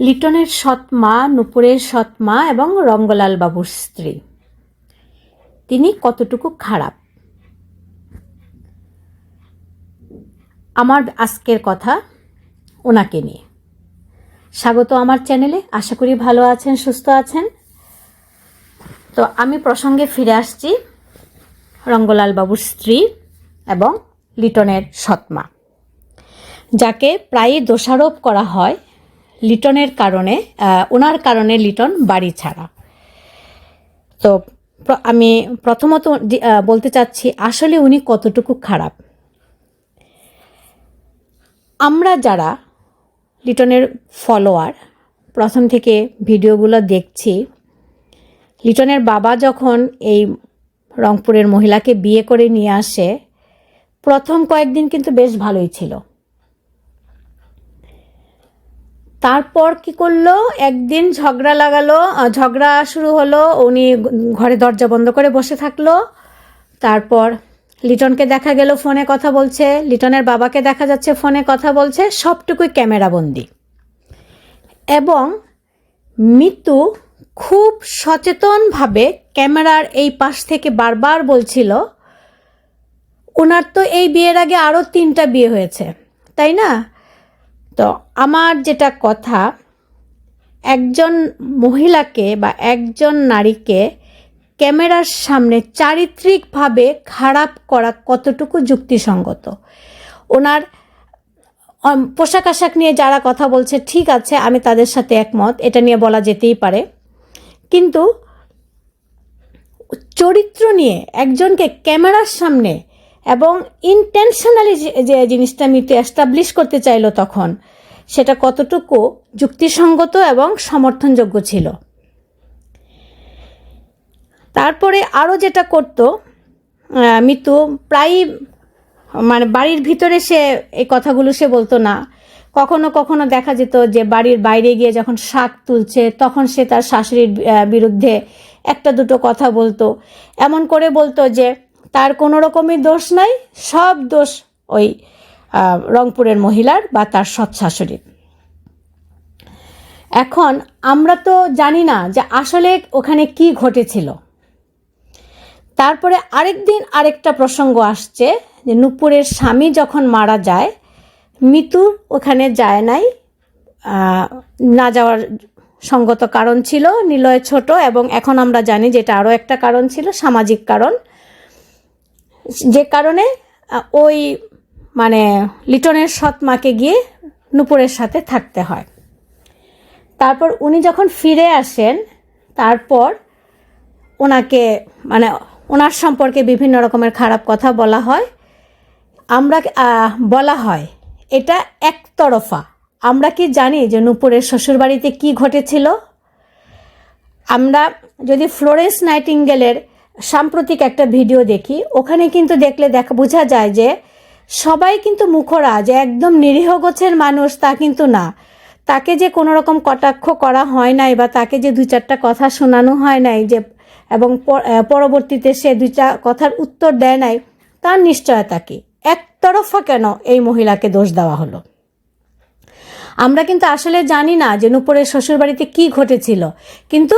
লিটনের সৎ মা, নুপুরের সৎ মা এবং রঙ্গলাল বাবুর স্ত্রী। তিনি কতটুকু খারাপ? আমার আজকের কথা ওনাকে নিয়ে। স্বাগত আমার চ্যানেলে, আশা করি ভালো আছেন, সুস্থ আছেন। তো আমি প্রসঙ্গে ফিরে আসছি, রঙ্গলাল বাবুর স্ত্রী এবং লিটনের সৎমা যাকে প্রায়ই দোষারোপ করা হয় লিটনের কারণে ওনার কারণে লিটন বাড়ি ছাড়া। তো আমি প্রথমত বলতে চাচ্ছি, আসলে উনি কতটুকু খারাপ? আমরা যারা লিটনের ফলোয়ার, প্রথম থেকে ভিডিওগুলো দেখছি, লিটনের বাবা যখন এই রংপুরের মহিলাকে বিয়ে করে নিয়ে আসে, প্রথম কয়েকদিন কিন্তু বেশ ভালোই ছিল। তারপর কি করল? একদিন ঝগড়া লাগালো ঝগড়া শুরু হলো, উনি ঘরে দরজা বন্ধ করে বসে থাকল। তারপর লিটনকে দেখা গেল ফোনে কথা বলছে, লিটনের বাবাকে দেখা যাচ্ছে ফোনে কথা বলছে, সবটুকুই ক্যামেরা বন্দি এবং মিতু খুব সচেতনভাবে ক্যামেরার এই পাশ থেকে বারবার বলছিল ওনার তো এই বিয়ের আগে আরও তিনটা বিয়ে হয়েছে, তাই না? তো আমার যেটা কথা, একজন মহিলাকে বা একজন নারীকে ক্যামেরার সামনে চারিত্রিকভাবে খারাপ করা কতটুকু যুক্তিসঙ্গত? ওনার পোশাক আশাক নিয়ে যারা কথা বলছে, ঠিক আছে, আমি তাদের সাথে একমত, এটা নিয়ে বলা যেতেই পারে। কিন্তু চরিত্র নিয়ে একজনকে ক্যামেরার সামনে এবং ইন্টেনশনালি যে জিনিসটা মিতে এস্টাবলিশ করতে চাইলো তখন, সেটা কতটুকু যুক্তিসঙ্গত এবং সমর্থনযোগ্য ছিল। তারপরে আরও যেটা করতো মিতু প্রায়ই মানে বাড়ির ভিতরে সে এই কথাগুলো সে বলতো না। কখনো কখনো দেখা যেত যে বাড়ির বাইরে গিয়ে যখন শাক তুলছে, তখন সে তার শাশুড়ির বিরুদ্ধে একটা দুটো কথা বলতো। এমন করে বলতো যে তার কোনো রকমই দোষ নাই, সব দোষ ওই রংপুরের মহিলার বা তার সৎ শাশুড়ির এখন আমরা তো জানি না যে আসলে ওখানে কি ঘটেছিল। তারপরে আরেকদিন আরেকটা প্রসঙ্গ আসছে যে নুপুরের স্বামী যখন মারা যায়, মিতু ওখানে যায় নাই না যাওয়ার সঙ্গত কারণ ছিল, নিলয় ছোট এবং এখন আমরা জানি যে এটা আরও একটা কারণ ছিল, সামাজিক কারণ। যে কারণে ওই মানে লিটনের সৎ মাকে গিয়ে নুপুরের সাথে থাকতে হয়। তারপর উনি যখন ফিরে আসেন, তারপর ওনাকে মানে ওনার সম্পর্কে বিভিন্ন রকমের খারাপ কথা বলা হয়। আমরা বলা হয়, এটা একতরফা। আমরা কি জানি যে নূপুরের শ্বশুরবাড়িতে কি ঘটেছিল? আমরা যদি ফ্লোরেন্স নাইটিঙ্গেলের সাম্প্রতিক একটা ভিডিও দেখি, ওখানে কিন্তু দেখলে দেখা, বোঝা যায় যে সবাই কিন্তু মুখরা, যে একদম নিরীহ গোছের মানুষ তা কিন্তু না। তাকে যে কোনো রকম কটাক্ষ করা হয় নাই বা তাকে যে দুই চারটা কথা শোনানো হয় নাই যে, এবং পরবর্তীতে সে দুইটা কথার উত্তর দেয় নাই, তার নিশ্চয়তা কি? একতরফা কেন এই মহিলাকে দোষ দেওয়া হলো? আমরা কিন্তু আসলে জানি না যে নুপুরের শ্বশুরবাড়িতে কি ঘটেছিল, কিন্তু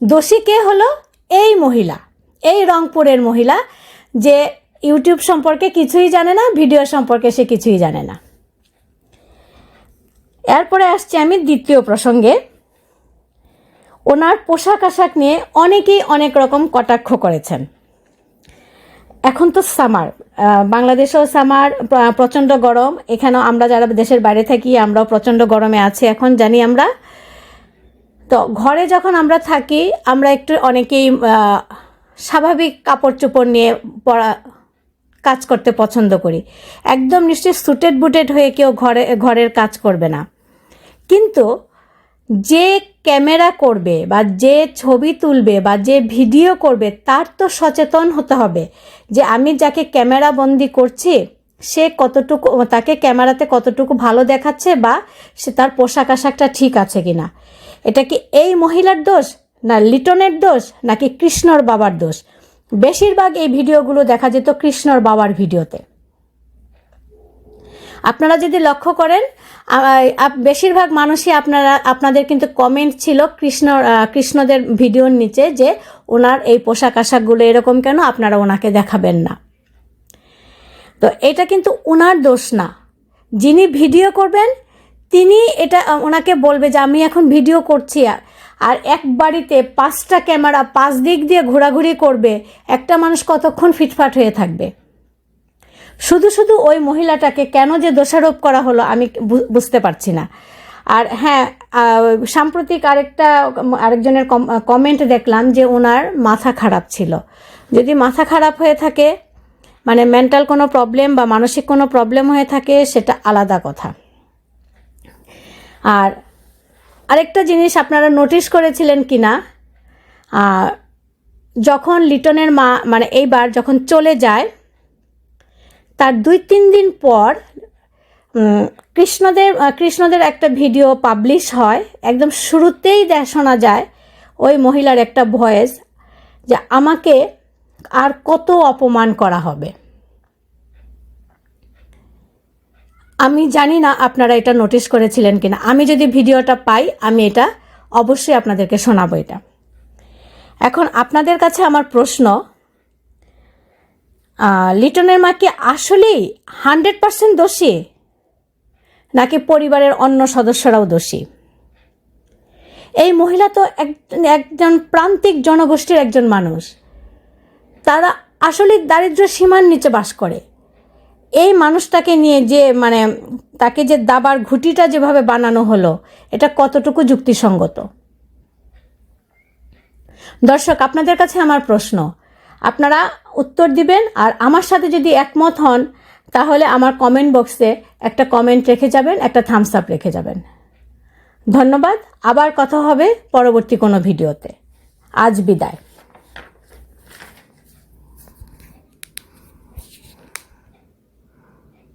দোষী কে হলো? এই মহিলা। এই রংপুরের মহিলা যে ইউটিউব সম্পর্কে কিছুই জানে না, ভিডিও সম্পর্কে সে কিছুই জানে না। এরপরে আসছি আমি দ্বিতীয় প্রসঙ্গে। ওনার পোশাক আশাক নিয়ে অনেকেই অনেক রকম কটাক্ষ করেছেন। এখন তো সামার বাংলাদেশেও সামার প্রচণ্ড গরম। এখানেও আমরা যারা দেশের বাইরে থাকি, আমরাও প্রচণ্ড গরমে আছি এখন, জানি আমরা। তো ঘরে যখন আমরা থাকি, আমরা একটু অনেকেই স্বাভাবিক কাপড় চোপড় নিয়ে পড়া, কাজ করতে পছন্দ করি। একদম নিশ্চয়ই সুটেড বুটেড হয়ে কেউ ঘরে, ঘরের কাজ করবে না। কিন্তু যে ক্যামেরা করবে বা যে ছবি তুলবে বা যে ভিডিও করবে, তার তো সচেতন হতে হবে যে আমি যাকে ক্যামেরা বন্দি করছি, সে কতটুকু, তাকে ক্যামেরাতে কতটুকু ভালো দেখাচ্ছে বা সে তার পোশাক আশাকটা ঠিক আছে কিনা। এটা কি এই মহিলার দোষ? না লিটনের দোষ নাকি কৃষ্ণর বাবার দোষ? বেশিরভাগ এই ভিডিওগুলো দেখা যেত কৃষ্ণর বাবার ভিডিওতে। আপনারা যদি লক্ষ্য করেন বেশিরভাগ মানুষই আপনারা, আপনাদের কিন্তু কমেন্ট ছিল কৃষ্ণ কৃষ্ণদের ভিডিওর নিচে যে ওনার এই পোশাক আশাকগুলো এরকম কেন আপনারা ওনাকে দেখাবেন না। তো এটা কিন্তু ওনার দোষ না। যিনি ভিডিও করবেন, তিনি এটা ওনাকে বলবে যে আমি এখন ভিডিও করছি। আর- আর এক বাড়িতে পাঁচটা ক্যামেরা পাঁচ দিক দিয়ে ঘোরাঘুরি করবে, একটা মানুষ কতক্ষণ ফিটফাট হয়ে থাকবে? শুধু শুধু ওই মহিলাটাকে কেন যে দোষারোপ করা হলো আমি বুঝতে পারছি না। আর হ্যাঁ সাম্প্রতিক আরেকটা, আরেকজনের কমেন্ট দেখলাম যে ওনার মাথা খারাপ ছিল। যদি মাথা খারাপ হয়ে থাকে মানে মেন্টাল কোনো প্রবলেম বা মানসিক কোনো প্রবলেম হয়ে থাকে, সেটা আলাদা কথা। আর আরেকটা জিনিস আপনারা নোটিশ করেছিলেন কি না যখন লিটনের মা মানে এইবার যখন চলে যায়, তার দুই তিন দিন পর কৃষ্ণদের কৃষ্ণদের একটা ভিডিও পাবলিশ হয়। একদম শুরুতেই দেখ, শোনা যায় ওই মহিলার একটা ভয়েস যে আমাকে আর কত অপমান করা হবে। আমি জানি না আপনারা এটা নোটিশ করেছিলেন কিনা। আমি যদি ভিডিওটা পাই, আমি এটা অবশ্যই আপনাদেরকে শোনাবো এটা। এখন আপনাদের কাছে আমার প্রশ্ন লিটনের মা কি আসলেই হান্ড্রেড পার্সেন্ট দোষী? নাকি পরিবারের অন্য সদস্যরাও দোষী? এই মহিলা তো এক- একজন প্রান্তিক জনগোষ্ঠীর একজন মানুষ। তারা আসলে দারিদ্র সীমার নিচে বাস করে। এই মানুষটাকে নিয়ে যে মানে তাকে যে দাবার ঘুটিটা যেভাবে বানানো হলো, এটা কতটুকু যুক্তিসঙ্গত? দর্শক, আপনাদের কাছে আমার প্রশ্ন। আপনারা উত্তর দিবেন আর আমার সাথে যদি একমত হন, তাহলে আমার কমেন্ট বক্সে একটা কমেন্ট রেখে যাবেন, একটা থামস আপ রেখে যাবেন। ধন্যবাদ। আবার কথা হবে পরবর্তী কোনো ভিডিওতে আজ বিদায়।